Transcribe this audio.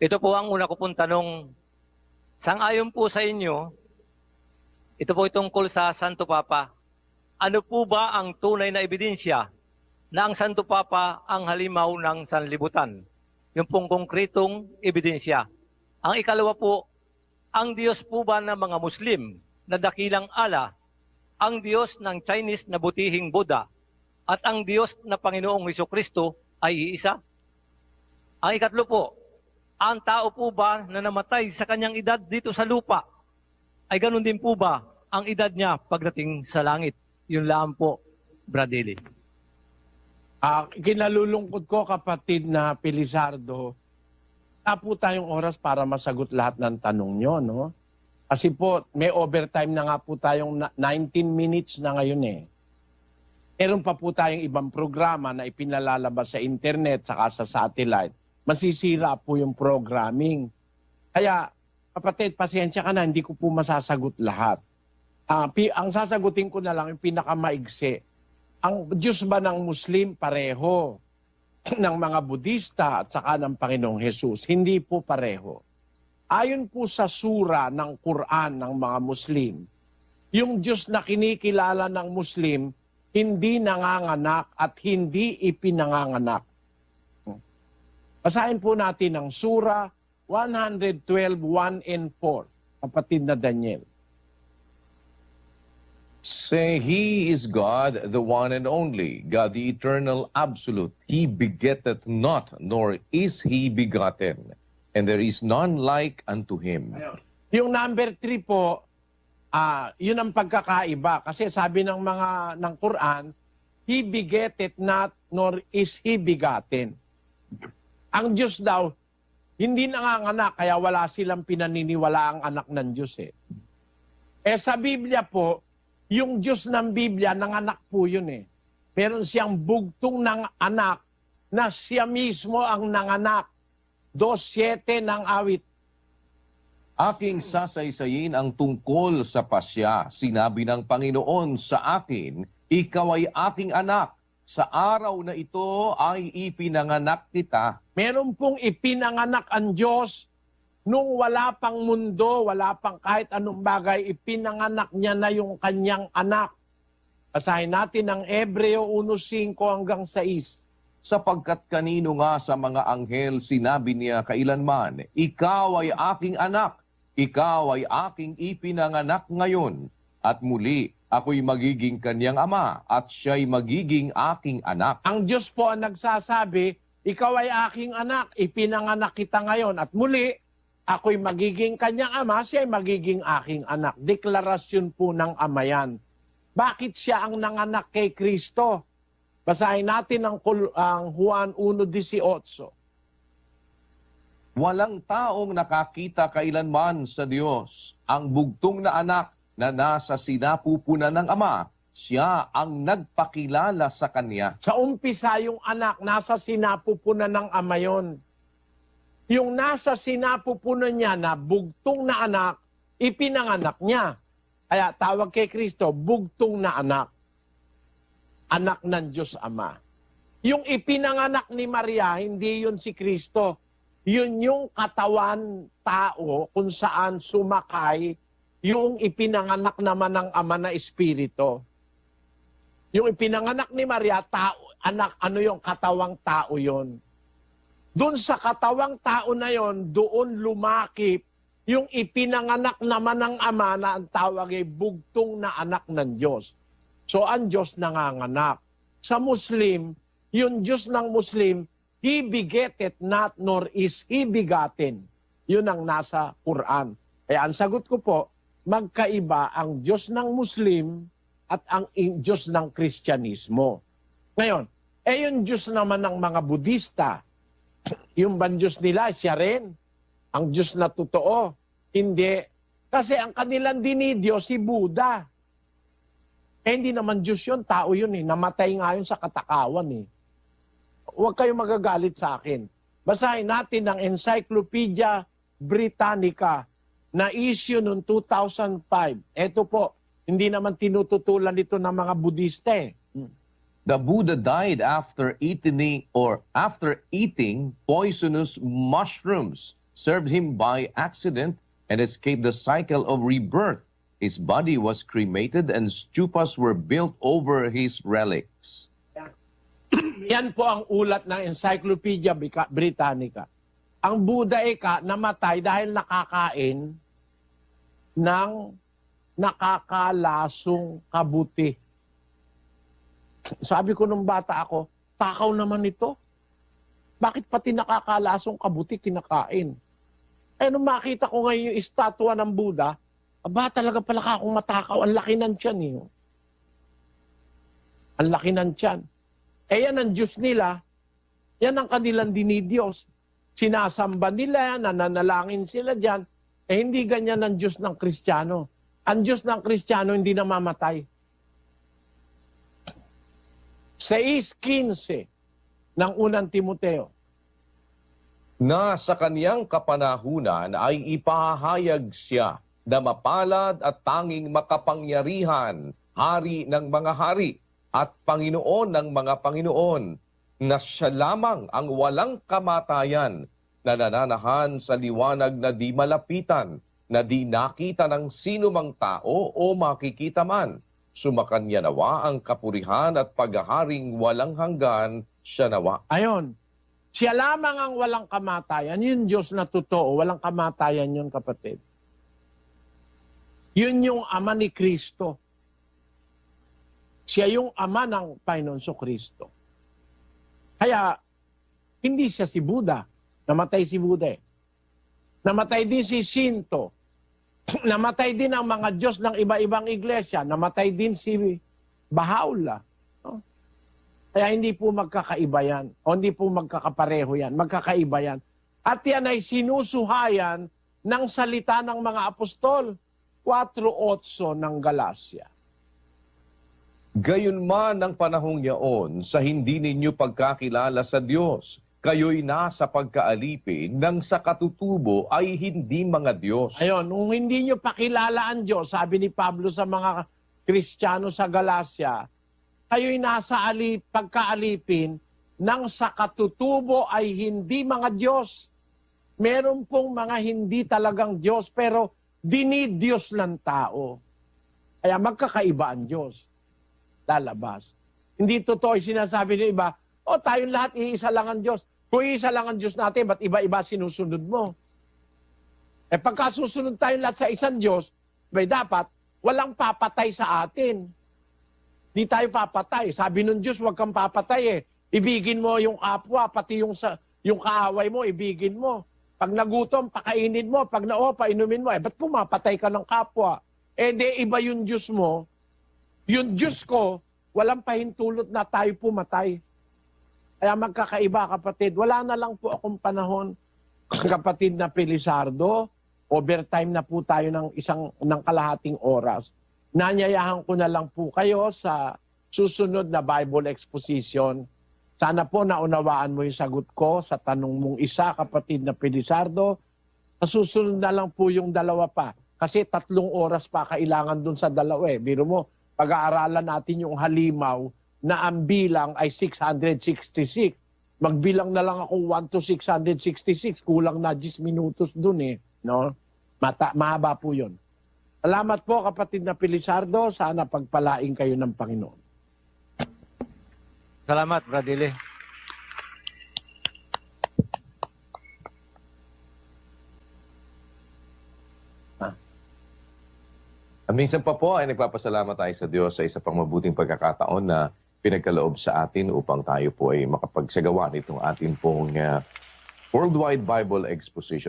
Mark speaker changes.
Speaker 1: Ito po ang una ko pong tanong. Sang-ayon po sa inyo, ito po tungkol sa Santo Papa. Ano po ba ang tunay na ebidensya na ang Santo Papa ang halimaw ng sanlibutan? Yung pong konkretong ebidensya. Ang ikalawa po, ang Diyos po ba ng mga Muslim na dakilang ala, ang Diyos ng Chinese na butihing Buddha, at ang Diyos na Panginoong Heso Kristo ay iisa? Ang ikatlo po, ang tao po ba na namatay sa kanyang edad dito sa lupa, ay ganun din po ba ang edad niya pagdating sa langit? Yun lang po, Bradley.
Speaker 2: Ah, kinalulungkot ko kapatid na Pilisardo, wala po tayong oras para masagot lahat ng tanong nyo, no? Kasi po, may overtime na nga po tayong na- 19 minutes na ngayon eh. Meron pa po tayong ibang programa na ipinalalabas sa internet saka sa satellite. Masisira po yung programming. Kaya, kapatid, pasensya ka na, hindi ko po masasagot lahat. Ah, pi- ang sasagutin ko na lang yung pinakamaigsi ang Diyos ba ng Muslim pareho ng mga Budista at saka ng Panginoong Jesus? Hindi po pareho. Ayon po sa sura ng Quran ng mga Muslim, yung Diyos na kinikilala ng Muslim, hindi nanganganak at hindi ipinanganganak. Basahin po natin ang sura 112, 1 and 4, kapatid na Daniel.
Speaker 3: Say, He is God, the one and only, God the eternal absolute. He begetteth not, nor is he begotten, and there is none like unto him.
Speaker 2: Yung number 3 po, ah, yun ang pagkakaiba. Kasi sabi ng mga ng Quran, He begetted not, nor is He begotten. Ang Diyos daw, hindi nanganganak, kaya wala silang pinaniniwala ang anak ng Diyos eh. Eh sa Biblia po, yung Diyos ng Biblia, nanganak po yun eh. Meron siyang bugtong ng anak na siya mismo ang nanganak. 2.7 ng awit.
Speaker 3: Aking sasaysayin ang tungkol sa pasya. Sinabi ng Panginoon sa akin, Ikaw ay aking anak. Sa araw na ito ay ipinanganak kita.
Speaker 2: meron pong ipinanganak ang Diyos nung wala pang mundo, wala pang kahit anong bagay, ipinanganak niya na yung kanyang anak. Basahin natin ang Ebreo 1.5 hanggang 6.
Speaker 3: Sapagkat kanino nga sa mga anghel sinabi niya kailanman, Ikaw ay aking anak, ikaw ay aking ipinanganak ngayon, at muli ako'y magiging kanyang ama, at siya'y magiging aking anak.
Speaker 2: Ang Diyos po ang nagsasabi, ikaw ay aking anak, ipinanganak kita ngayon. At muli, ako'y magiging kanyang ama, siya ay magiging aking anak. Deklarasyon po ng ama yan. Bakit siya ang nanganak kay Kristo? Basahin natin ang, ang Juan 1.18.
Speaker 3: Walang taong nakakita kailanman sa Diyos. Ang bugtong na anak na nasa sinapupunan ng ama, siya ang nagpakilala sa kanya.
Speaker 2: Sa umpisa, yung anak nasa sinapupunan ng ama yon. Yung nasa sinapupunan niya na bugtong na anak, ipinanganak niya. Kaya tawag kay Kristo, bugtong na anak. Anak ng Diyos Ama. Yung ipinanganak ni Maria, hindi yun si Kristo. Yun yung katawan tao kung saan sumakay yung ipinanganak naman ng Ama na Espiritu. Yung ipinanganak ni Maria, tao, anak, ano yung katawang tao yon. Doon sa katawang tao na yon, doon lumakip yung ipinanganak naman ng Ama na ang tawag ay bugtong na anak ng Diyos. So ang Diyos nanganganak. Sa Muslim, yung Diyos ng Muslim, He begetted not nor is He begotten. Yun ang nasa Quran. Kaya ang sagot ko po, magkaiba ang Diyos ng Muslim at ang Diyos ng Kristyanismo. Ngayon, eh yung Diyos naman ng mga Budista, yung bang Diyos nila, siya rin. Ang Diyos na totoo. Hindi. Kasi ang kanilang dinidiyo, si Buddha. Eh hindi naman Diyos yun, tao yun eh. Namatay nga yun sa katakawan eh. Huwag kayo magagalit sa akin. Basahin natin ang Encyclopedia Britannica na issue noong 2005. Ito po, hindi naman tinututulan ito ng mga Budista eh.
Speaker 3: The Buddha died after eating or after eating poisonous mushrooms served him by accident and escaped the cycle of rebirth. His body was cremated and stupas were built over his relics.
Speaker 2: Yan po ang ulat ng Encyclopedia Britannica. Ang Buddha eka namatay dahil nakakain ng nakakalasong kabuti. Sabi ko nung bata ako, takaw naman ito. Bakit pati nakakalasong kabuti kinakain? Eh nung makita ko ngayon yung estatwa ng Buddha, aba talaga pala ka akong matakaw. Ang laki ng tiyan eh. Ang laki ng tiyan. Eh yan ang Diyos nila. Yan ang kanilang dinidiyos. Sinasamba nila nananalangin sila dyan. Eh hindi ganyan ang Diyos ng Kristiyano. Ang Diyos ng Kristiyano hindi namamatay. 6.15 ng unang Timoteo.
Speaker 3: Na sa kaniyang kapanahunan ay ipahayag siya na mapalad at tanging makapangyarihan, hari ng mga hari at Panginoon ng mga Panginoon, na siya lamang ang walang kamatayan na nananahan sa liwanag na di malapitan, na di nakita ng sino mang tao o makikita man. Sumakanya nawa ang kapurihan at paghaharing walang hanggan siya nawa.
Speaker 2: Ayon, siya lamang ang walang kamatayan. Yun Diyos na totoo. Walang kamatayan yun, kapatid. Yun yung ama ni Kristo. Siya yung ama ng Panginoon so Kristo. Kaya, hindi siya si Buddha. Namatay si Buddha eh. Namatay din si Shinto. Namatay din ang mga Diyos ng iba-ibang iglesia. Namatay din si Bahá'u'lláh. No? Kaya hindi po magkakaiba yan. O hindi po magkakapareho yan. Magkakaiba yan. At yan ay sinusuhayan ng salita ng mga apostol. 4.8 ng Galacia.
Speaker 3: Gayon man ang panahong yaon sa hindi ninyo pagkakilala sa Diyos, kayo'y nasa pagkaalipin ng sa katutubo ay hindi mga Diyos.
Speaker 2: Ayun, kung hindi nyo pakilala ang Diyos, sabi ni Pablo sa mga Kristiyano sa Galacia, kayo'y nasa alip, pagkaalipin ng sa katutubo ay hindi mga Diyos. Meron pong mga hindi talagang Diyos, pero dinidiyos ng tao. Kaya magkakaiba ang Diyos. Lalabas. Hindi totoo yung sinasabi ng iba, o tayong lahat iisa lang ang Diyos. Kung iisa lang ang Diyos natin, ba't iba-iba sinusunod mo? Eh pagka susunod tayong lahat sa isang Diyos, may dapat walang papatay sa atin. Di tayo papatay. Sabi ng Diyos, huwag kang papatay eh. Ibigin mo yung kapwa, pati yung, sa, yung kaaway mo, ibigin mo. Pag nagutom, pakainin mo. Pag nao, painumin mo. Eh, ba't pumapatay ka ng kapwa? Eh, di iba yung Diyos mo. Yung Diyos ko, walang pahintulot na tayo pumatay. Kaya magkakaiba, kapatid. Wala na lang po akong panahon, kapatid na Pelisardo. Overtime na po tayo ng isang ng kalahating oras. Nanyayahan ko na lang po kayo sa susunod na Bible exposition. Sana po naunawaan mo yung sagot ko sa tanong mong isa, kapatid na Pelisardo. Sa susunod na lang po yung dalawa pa. Kasi tatlong oras pa kailangan dun sa dalawa eh. Biro mo, pag-aaralan natin yung halimaw na ang bilang ay 666. Magbilang na lang ako 1 to 666. Kulang na 10 minutos dun eh. No? Mata, mahaba po yun. Salamat po kapatid na Pilisardo. Sana pagpalaing kayo ng Panginoon.
Speaker 1: Salamat, Bradile.
Speaker 3: Minsan pa po ay nagpapasalamat tayo sa Diyos sa isa pang mabuting pagkakataon na pinagkaloob sa atin upang tayo po ay makapagsagawa nitong ating pong uh, Worldwide Bible Exposition.